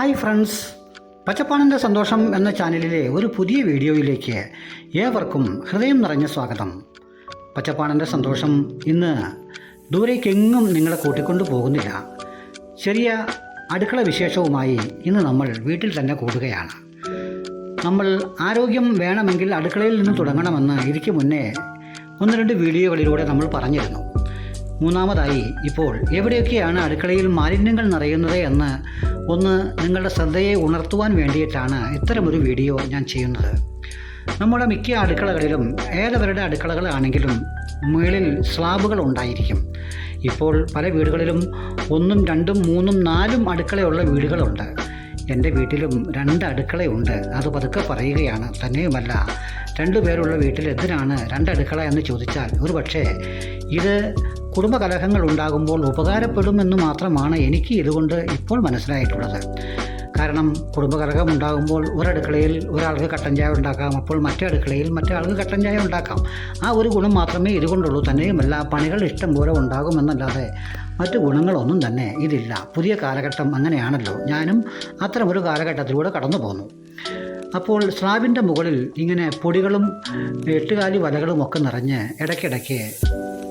Hi friends. പച്ചപ്പാണിന്റെ സന്തോഷം എന്ന ചാനലിലെ ഒരു പുതിയ വീഡിയോയിലേക്ക് ഏവർക്കും ഹൃദയം നിറഞ്ഞ സ്വാഗതം. പച്ചപ്പാണിന്റെ സന്തോഷം ഇന്ന് ദൂരേക്കെങ്ങും നിങ്ങളെ കൂട്ടിക്കൊണ്ടു പോകുന്നില്ല. ചെറിയ അടുക്കള വിശേഷവുമായി ഇന്ന് നമ്മൾ വീട്ടിൽ തന്നെ കൂടുകയാണ്. നമ്മൾ ആരോഗ്യം വേണമെങ്കിൽ അടുക്കളയിൽ നിന്ന് തുടങ്ങണമെന്ന് ഇതിക്ക് മുന്നേ ഒന്ന് രണ്ട് വീഡിയോകളിലൂടെ നമ്മൾ പറഞ്ഞിരുന്നു. മൂന്നാമതായി ഇപ്പോൾ എവിടെയൊക്കെയാണ് അടുക്കളയിൽ മാലിന്യങ്ങൾ നിറയുന്നത് എന്ന് ഒന്ന് നിങ്ങളുടെ ശ്രദ്ധയെ ഉണർത്തുവാൻ വേണ്ടിയിട്ടാണ് ഇത്തരമൊരു വീഡിയോ ഞാൻ ചെയ്യുന്നത്. നമ്മുടെ മിക്ക അടുക്കളകളിലും ഏതവരുടെ അടുക്കളകളാണെങ്കിലും മുകളിൽ സ്ലാബുകൾ ഉണ്ടായിരിക്കും. ഇപ്പോൾ പല വീടുകളിലും ഒന്നും രണ്ടും മൂന്നും നാലും അടുക്കളയുള്ള വീടുകളുണ്ട്. എന്റെ വീട്ടിലും രണ്ട് അടുക്കളയുണ്ട്. അത് പതുക്കെ പറയുകയാണ്. തന്നെയുമല്ല രണ്ടു പേരുള്ള വീട്ടിൽ എന്തിനാണ് രണ്ട് അടുക്കള എന്ന് ചോദിച്ചാൽ ഒരു പക്ഷേ ഇത് കുടുംബകലഹങ്ങൾ ഉണ്ടാകുമ്പോൾ ഉപകാരപ്പെടുമെന്ന് മാത്രമാണ് എനിക്ക് ഇതുകൊണ്ട് ഇപ്പോൾ മനസ്സിലായിട്ടുള്ളത്. കാരണം കുടുംബകലഹം ഉണ്ടാകുമ്പോൾ ഒരടുക്കളയിൽ ഒരാൾക്ക് കട്ടൻ ചായ ഉണ്ടാക്കാം അപ്പോൾ മറ്റേ അടുക്കളയിൽ മറ്റേ ആൾക്ക് കട്ടൻ ചായ ഉണ്ടാക്കാം. ആ ഒരു ഗുണം മാത്രമേ ഇതുകൊണ്ടുള്ളൂ. തന്നെയുമല്ല പണികൾ ഇഷ്ടം പോലെ ഉണ്ടാകുമെന്നല്ലാതെ മറ്റ് ഗുണങ്ങളൊന്നും തന്നെ ഇതില്ല. പുതിയ കാലഘട്ടം അങ്ങനെയാണല്ലോ. ഞാനും അത്തരമൊരു കാലഘട്ടത്തിലൂടെ കടന്നു പോന്നു അപ്പോൾ സ്ലാബിന്റെ മുകളിൽ ഇങ്ങനെ പൊടികളും എട്ടുകാലി വലകളും ഒക്കെ നിറഞ്ഞ് ഇടയ്ക്കിടയ്ക്ക്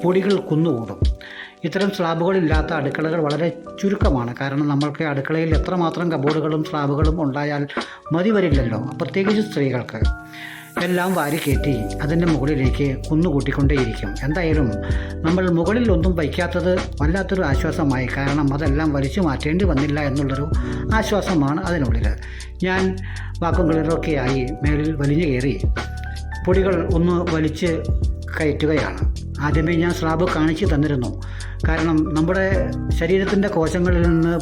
പൊടികൾ കുന്നുകൂടും. ഇത്തരം സ്ലാബുകളില്ലാത്ത അടുക്കളകൾ വളരെ ചുരുക്കമാണ്. കാരണം നമ്മൾക്ക് അടുക്കളയിൽ എത്രമാത്രം കബോർഡുകളും സ്ലാബുകളും ഉണ്ടായാൽ മതി വരില്ലല്ലോ. പ്രത്യേകിച്ച് സ്ത്രീകൾക്ക്. എല്ലാം വാരിക്കയറ്റി അതിന്റെ മുകളിലേക്ക് കുന്നുകൂട്ടിക്കൊണ്ടേയിരിക്കും. എന്തായാലും നമ്മൾ മുകളിൽ ഒന്നും വയ്ക്കാത്തത് വല്ലാത്തൊരു ആശ്വാസമായി. കാരണം അതെല്ലാം വലിച്ചു മാറ്റേണ്ടി വന്നില്ല എന്നുള്ളൊരു ആശ്വാസമാണ് അതിനുള്ളിൽ. ഞാൻ വാക്കും കളിറൊക്കെയായി മേലിൽ വലിഞ്ഞു കയറി പൊടികൾ ഒന്ന് വലിച്ച് കയറ്റുകയാണ്. ആദ്യമേ ഞാൻ സ്ലാബ് കാണിച്ചു തന്നിരുന്നു. കാരണം നമ്മുടെ ശരീരത്തിന്റെ കോശങ്ങളിൽ നിന്ന്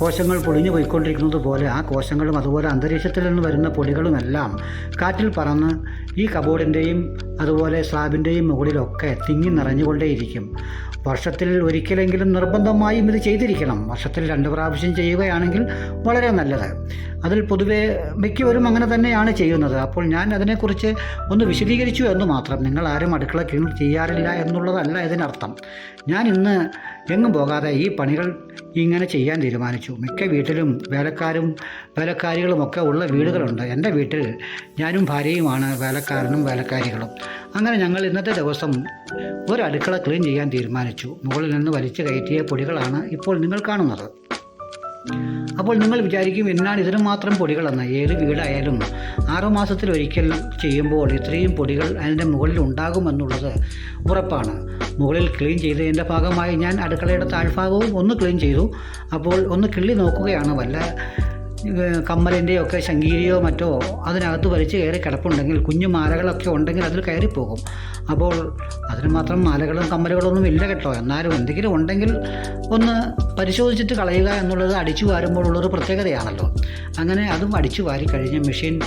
കോശങ്ങൾ പൊളിഞ്ഞു പോയിക്കൊണ്ടിരിക്കുന്നത് പോലെ ആ കോശങ്ങളും അതുപോലെ അന്തരീക്ഷത്തിൽ നിന്ന് വരുന്ന പൊടികളുമെല്ലാം കാറ്റിൽ പറന്ന് ഈ കബോർഡിന്റെയും അതുപോലെ സ്ലാബിന്റെയും മുകളിലൊക്കെ തിങ്ങി നിറഞ്ഞുകൊണ്ടേയിരിക്കും. വർഷത്തിൽ ഒരിക്കലെങ്കിലും നിർബന്ധമായും ഇത് ചെയ്തിരിക്കണം. വർഷത്തിൽ രണ്ട് പ്രാവശ്യം ചെയ്യുകയാണെങ്കിൽ വളരെ നല്ലത്. അതിൽ പൊതുവെ മിക്കവരും അങ്ങനെ തന്നെയാണ് ചെയ്യുന്നത്. അപ്പോൾ ഞാൻ അതിനെക്കുറിച്ച് ഒന്ന് വിശദീകരിച്ചു എന്ന് മാത്രം. നിങ്ങൾ ആരും അടുക്കള ക്ലീൻ ചെയ്യാറില്ല എന്നുള്ളതല്ല ഇതിനർത്ഥം. ഞാൻ ഇന്ന് എങ്ങും പോകാതെ ഈ പണികൾ ഇങ്ങനെ ചെയ്യാൻ തീരുമാനിച്ചു. മിക്ക വീട്ടിലും വേലക്കാരും വേലക്കാരികളുമൊക്കെ ഉള്ള വീടുകളുണ്ട്. എന്റെ വീട്ടിൽ ഞാനും ഭാര്യയുമാണ് വേലക്കാരനും വേലക്കാരികളും. അങ്ങനെ ഞങ്ങൾ ഇന്നത്തെ ദിവസം ഒരു അടുക്കള ക്ലീൻ ചെയ്യാൻ തീരുമാനിച്ചു. മുകളിൽ നിന്ന് വലിച്ചു കയറ്റിയ പൊടികളാണ് ഇപ്പോൾ നിങ്ങൾ കാണുന്നത്. അപ്പോൾ നിങ്ങൾ വിചാരിക്കും എന്നാണ് ഇതിനു മാത്രം പൊടികളെന്ന്. ഏത് വീടായാലും ആറുമാസത്തിൽ ഒരിക്കൽ ചെയ്യുമ്പോൾ ഇത്രയും പൊടികൾ അതിന്റെ മുകളിൽ ഉണ്ടാകുമെന്നുള്ളത് ഉറപ്പാണ്. മുകളിൽ ക്ലീൻ ചെയ്തതിന്റെ ഭാഗമായി ഞാൻ അടുക്കളയുടെ താഴ്ഭാഗവും ഒന്ന് ക്ലീൻ ചെയ്തു. അപ്പോൾ ഒന്ന് കിള്ളി നോക്കുകയാണ്. വല്ല കമ്മലിന്റെയോ ഒക്കെ ശങ്കീരിയോ മറ്റോ അതിനകത്ത് വലിച്ച് കയറി കിടപ്പുണ്ടെങ്കിൽ കുഞ്ഞു മാലകളൊക്കെ ഉണ്ടെങ്കിൽ അതിൽ കയറിപ്പോകും. അപ്പോൾ അതിന് മാത്രം മാലകളും കമ്മലുകളൊന്നും ഇല്ല കേട്ടോ. എന്നാലും എന്തെങ്കിലും ഉണ്ടെങ്കിൽ ഒന്ന് പരിശോധിച്ചിട്ട് കളയുക എന്നുള്ളത് അടിച്ചു വാരുമ്പോഴുള്ളൊരു പ്രത്യേകതയാണല്ലോ. അങ്ങനെ അതും അടിച്ചു വാരി കഴിഞ്ഞ് മെഷീൻ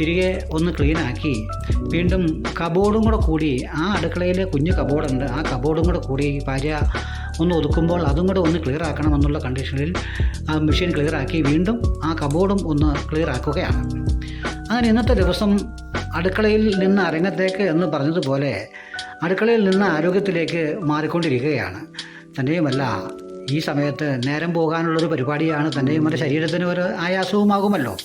തിരികെ ഒന്ന് ക്ലീനാക്കി വീണ്ടും കബോർഡും കൂടെ കൂടി ആ അടുക്കളയിലെ കുഞ്ഞു കബോർഡുണ്ട്. ആ കബോർഡും കൂടെ കൂടി ഭാര്യ ഒന്ന് ഒതുക്കുമ്പോൾ അതും കൂടെ ഒന്ന് ക്ലിയർ ആക്കണം എന്നുള്ള കണ്ടീഷനിൽ ആ മെഷീൻ ക്ലിയർ ആക്കി വീണ്ടും ആ കബോർഡും ഒന്ന് ക്ലിയർ ആക്കുകയാണ്. അങ്ങനെ ഇന്നത്തെ ദിവസം അടുക്കളയിൽ നിന്ന് അരങ്ങത്തേക്ക് എന്ന് പറഞ്ഞതുപോലെ അടുക്കളയിൽ നിന്ന് ആരോഗ്യത്തിലേക്ക് മാറിക്കൊണ്ടിരിക്കുകയാണ്. തന്നെയുമല്ല ഈ സമയത്ത് നേരം പോകാനുള്ളൊരു പരിപാടിയാണ് തന്നെയും തന്നെയുമല്ല ശരീരത്തിന് ഒരു ആയാസവുമാകുമല്ലോ.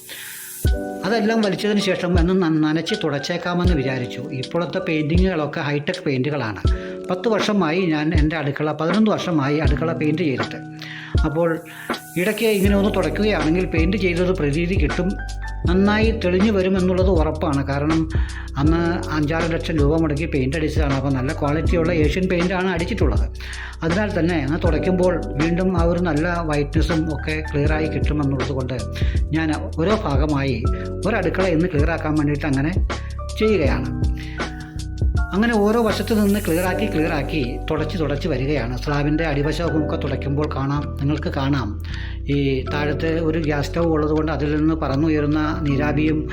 അതെല്ലാം വലിച്ചതിന് ശേഷം എന്ന് നനച്ച് തുടച്ചേക്കാമെന്ന് വിചാരിച്ചു. ഇപ്പോഴത്തെ പെയിന്റിങ്ങുകളൊക്കെ ഹൈടെക് പെയിന്റുകളാണ് പത്ത് വർഷമായി ഞാൻ എന്റെ അടുക്കള പതിനൊന്ന് വർഷമായി അടുക്കള പെയിന്റ് ചെയ്തിട്ട്. അപ്പോൾ ഇടയ്ക്ക് ഇങ്ങനെ ഒന്ന് തുടയ്ക്കുകയാണെങ്കിൽ പെയിന്റ് ചെയ്തത് പ്രതീതി കിട്ടും. നന്നായി തെളിഞ്ഞു വരുമെന്നുള്ളത് ഉറപ്പാണ്. കാരണം അന്ന് അഞ്ചാറ് ലക്ഷം രൂപ മുടക്കി പെയിന്റ് അടിച്ചതാണ്. അപ്പോൾ നല്ല ക്വാളിറ്റിയുള്ള ഏഷ്യൻ പെയിന്റാണ് അടിച്ചിട്ടുള്ളത്. അതിനാൽ തന്നെ അന്ന് തുടയ്ക്കുമ്പോൾ വീണ്ടും ആ ഒരു നല്ല വൈറ്റ്നസ്സും ഒക്കെ ക്ലിയറായി കിട്ടുമെന്നുള്ളത് കൊണ്ട് ഞാൻ ഓരോ ഭാഗമായി ഒരടുക്കള ഇന്ന് ക്ലിയറാക്കാൻ വേണ്ടിയിട്ട് അങ്ങനെ ചെയ്യുകയാണ്. അങ്ങനെ ഓരോ വശത്തു നിന്ന് ക്ലിയറാക്കി ക്ലിയറാക്കി തുടച്ച് തുടച്ച് വരികയാണ്. സ്ലാബിന്റെ അടിവശമൊക്കെ തുടയ്ക്കുമ്പോൾ കാണാം നിങ്ങൾക്ക് കാണാം. ഈ താഴത്തെ ഒരു ഗ്യാസ് സ്റ്റൗ ഉള്ളതുകൊണ്ട് അതിൽ നിന്ന് പറന്നുയരുന്ന നീരാവിയും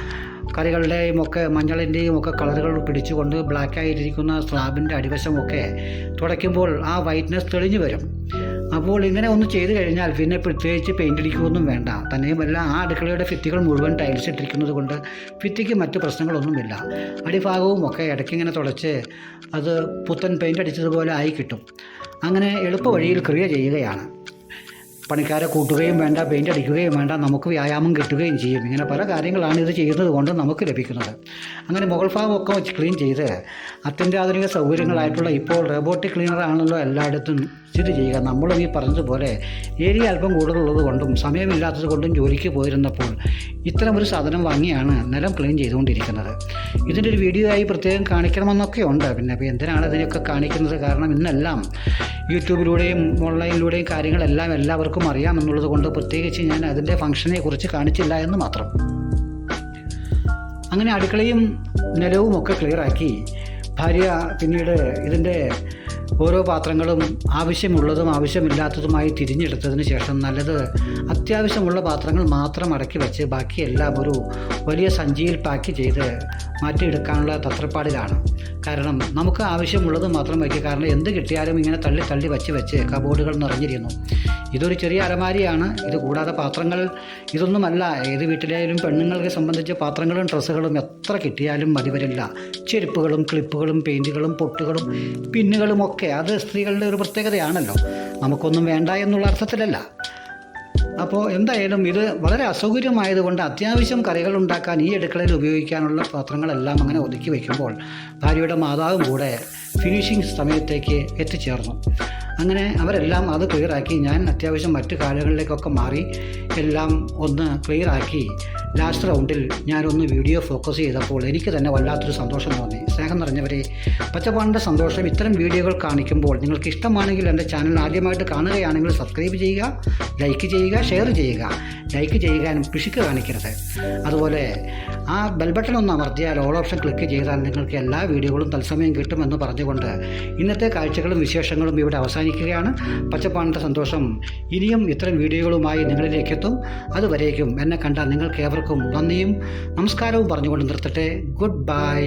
കറികളുടെയും ഒക്കെ മഞ്ഞളിന്റെയും ഒക്കെ കളറുകൾ പിടിച്ചുകൊണ്ട് ബ്ലാക്ക് ആയിട്ടിരിക്കുന്ന സ്ലാബിന്റെ അടിവശമൊക്കെ തുടയ്ക്കുമ്പോൾ ആ വൈറ്റ്നസ് തെളിഞ്ഞു വരും. അപ്പോൾ ഇങ്ങനെ ഒന്ന് ചെയ്തു കഴിഞ്ഞാൽ പിന്നെ പ്രത്യേകിച്ച് പെയിന്റ് അടിക്കുകയൊന്നും വേണ്ട. തന്നെയുമല്ല ആ അടുക്കളയുടെ ഭിത്തികൾ മുഴുവൻ ടൈൽസ് ഇട്ടിരിക്കുന്നത് കൊണ്ട് ഭിത്തിക്ക് മറ്റ് പ്രശ്നങ്ങളൊന്നുമില്ല അടിഭാഗവും ഒക്കെ ഇടയ്ക്കിങ്ങനെ തുടച്ച് അത് പുത്തൻ പെയിന്റ് അടിച്ചതുപോലെ ആയി കിട്ടും. അങ്ങനെ എളുപ്പ വഴിയിൽ ക്രിയ ചെയ്യുകയാണ്. പണിക്കാരെ കൂട്ടുകയും വേണ്ട പെയിന്റ് അടിക്കുകയും വേണ്ട നമുക്ക് വ്യായാമം കിട്ടുകയും ചെയ്യും. ഇങ്ങനെ പല കാര്യങ്ങളാണ് ഇത് ചെയ്യുന്നത് കൊണ്ട് നമുക്ക് ലഭിക്കുന്നത്. അങ്ങനെ മുകൾ ഭാഗമൊക്കെ വെച്ച് ക്ലീൻ ചെയ്ത് അത്യന്താധുനിക സൗകര്യങ്ങളായിട്ടുള്ള ഇപ്പോൾ റോബോട്ടിക് ക്ലീനറാണല്ലോ എല്ലായിടത്തും സ്ഥിതി ചെയ്യുക. നമ്മളും ഈ പറഞ്ഞതുപോലെ ഏരിയ അല്പം കൂടുതലുള്ളത് കൊണ്ടും സമയമില്ലാത്തത് കൊണ്ടും ജോലിക്ക് പോയിരുന്നപ്പോൾ ഇത്തരം ഒരു സാധനം വാങ്ങിയാണ് നിലം ക്ലീൻ ചെയ്തുകൊണ്ടിരിക്കുന്നത്. ഇതിന്റെ ഒരു വീഡിയോ ആയി പ്രത്യേകം കാണിക്കണമെന്നൊക്കെ ഉണ്ട്. പിന്നെ അപ്പോൾ എന്തിനാണ് ഇതിനൊക്കെ കാണിക്കുന്നത്? കാരണം ഇന്നെല്ലാം യൂട്യൂബിലൂടെയും ഓൺലൈനിലൂടെയും കാര്യങ്ങളെല്ലാം എല്ലാവർക്കും അറിയാമെന്നുള്ളത് കൊണ്ട് പ്രത്യേകിച്ച് ഞാൻ അതിന്റെ ഫംഗ്ഷനെ കുറിച്ച് കാണിച്ചില്ല എന്ന് മാത്രം. അങ്ങനെ അടുക്കളയും നിലവും ഒക്കെ ക്ലിയറാക്കി ഭാര്യ പിന്നീട് ഇതിന്റെ ഓരോ പാത്രങ്ങളും ആവശ്യമുള്ളതും ആവശ്യമില്ലാത്തതുമായി തിരിഞ്ഞെടുത്തതിന് ശേഷം നല്ലത് അത്യാവശ്യമുള്ള പാത്രങ്ങൾ മാത്രം അടക്കി വെച്ച് ബാക്കിയെല്ലാം ഒരു വലിയ സഞ്ചിയിൽ പാക്ക് ചെയ്ത് മാറ്റിയെടുക്കാനുള്ള തത്രപ്പാടിലാണ്. കാരണം നമുക്ക് ആവശ്യമുള്ളത് മാത്രം വയ്ക്കുക. കാരണം എന്ത് കിട്ടിയാലും ഇങ്ങനെ തള്ളി തള്ളി വെച്ച് വെച്ച് കബോർഡുകൾ നിറഞ്ഞിരിക്കുന്നു. ഇതൊരു ചെറിയ അലമാരിയാണ്. ഇത് കൂടാതെ പാത്രങ്ങൾ ഇതൊന്നുമല്ല ഏത് വീട്ടിലായാലും പെണ്ണുങ്ങളെ സംബന്ധിച്ച് പാത്രങ്ങളും ഡ്രസ്സുകളും എത്ര കിട്ടിയാലും മതി വരില്ല. ചെരുപ്പുകളും ക്ലിപ്പുകളും പെയിന്റുകളും പൊട്ടുകളും പിന്നുകളും ഒക്കെ അത് സ്ത്രീകളുടെ ഒരു പ്രത്യേകതയാണല്ലോ. നമുക്കൊന്നും വേണ്ട എന്നുള്ള അർത്ഥത്തിലല്ല. അപ്പോൾ എന്തായാലും ഇത് വളരെ അസൗകര്യമായതുകൊണ്ട് അത്യാവശ്യം കറികൾ ഉണ്ടാക്കാൻ ഈ അടുക്കളയിൽ ഉപയോഗിക്കാനുള്ള പാത്രങ്ങളെല്ലാം അങ്ങനെ ഒതുക്കി വയ്ക്കുമ്പോൾ ഭാര്യയുടെ മാതാവും കൂടെ ഫിനിഷിംഗ് സമയത്തേക്ക് എത്തിച്ചേർന്നു. അങ്ങനെ അവരെല്ലാം അത് ക്ലിയറാക്കി ഞാൻ അത്യാവശ്യം മറ്റു കാലങ്ങളിലേക്കൊക്കെ മാറി എല്ലാം ഒന്ന് ക്ലിയറാക്കി ലാസ്റ്റ് റൗണ്ടിൽ ഞാനൊന്ന് വീഡിയോ ഫോക്കസ് ചെയ്തപ്പോൾ എനിക്ക് തന്നെ വല്ലാത്തൊരു സന്തോഷം തോന്നി. സ്നേഹം നിറഞ്ഞവരെ പച്ചപ്പാടിന്റെ സന്തോഷം ഇത്തരം വീഡിയോകൾ കാണിക്കുമ്പോൾ നിങ്ങൾക്ക് ഇഷ്ടമാണെങ്കിൽ എന്റെ ചാനൽ ആദ്യമായിട്ട് കാണുകയാണെങ്കിൽ സബ്സ്ക്രൈബ് ചെയ്യുക ലൈക്ക് ചെയ്യുക ഷെയർ ചെയ്യുക. ലൈക്ക് ചെയ്യുവാനും പിശുക്ക് കാണിക്കരുത്. അതുപോലെ ആ ബെൽ ബട്ടൺ ഒന്ന് അമർത്തിയാൽ ഓൾ ഓപ്ഷൻ ക്ലിക്ക് ചെയ്താൽ നിങ്ങൾക്ക് എല്ലാ വീഡിയോകളും തത്സമയം കിട്ടുമെന്ന് പറഞ്ഞുകൊണ്ട് ഇന്നത്തെ കാഴ്ചകളും വിശേഷങ്ങളും ഇവിടെ അവസാനിക്കുകയാണ് പച്ചപ്പാണിന്റെ സന്തോഷം ഇനിയും ഇത്തരം വീഡിയോകളുമായി നിങ്ങളിലേക്ക് എത്തും അതുവരേക്കും എന്നെ കണ്ട നിങ്ങൾക്ക് ഏവർക്കും നന്ദിയും. നമസ്കാരവും പറഞ്ഞുകൊണ്ട് നിർത്തട്ടെ. Good bye